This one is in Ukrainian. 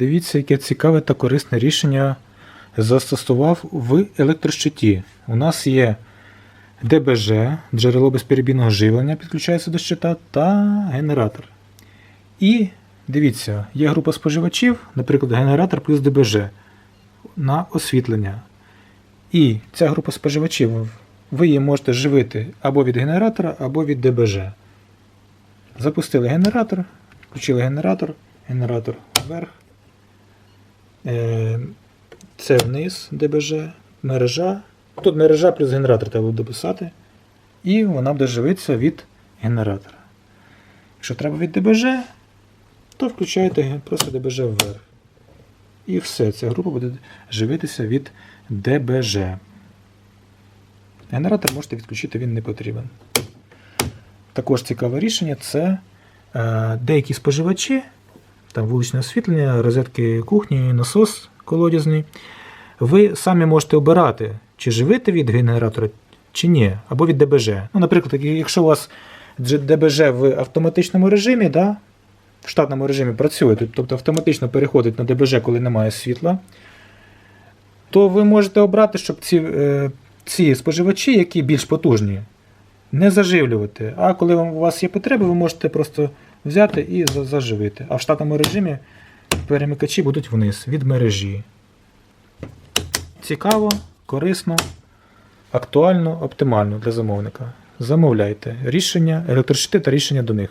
Дивіться, яке цікаве та корисне рішення застосував в електрощиті. У нас є ДБЖ, джерело безперебійного живлення, підключається до щита, та генератор. І дивіться, є група споживачів, наприклад, генератор плюс ДБЖ на освітлення. І ця група споживачів, ви її можете живити або від генератора, або від ДБЖ. Запустили генератор, включили генератор, генератор вверх. Е, Це вниз ДБЖ, мережа. Тут мережа плюс генератор треба буде дописати. І вона буде живитися від генератора. Якщо треба від ДБЖ, то включаєте просто ДБЖ вверх. І все, ця група буде живитися від ДБЖ. Генератор можете відключити, він не потрібен. Також цікаве рішення це е, деякі споживачі, там вуличне освітлення, розетки кухні, насос колодязний. Ви самі можете обирати, чи живити від генератора, чи ні, або від ДБЖ. Ну, наприклад, якщо у вас ДБЖ в автоматичному режимі, да, в штатному режимі працює, тобто автоматично переходить на ДБЖ, коли немає світла, то ви можете обрати, щоб ці, е, ці споживачі, які більш потужні, не заживлювати. А коли у вас є потреба, ви можете просто взяти і заживити. А в штатному режимі перемикачі будуть вниз від мережі. Цікаво, корисно, актуально, оптимально для замовника. Замовляйте рішення, електрощити та рішення до них.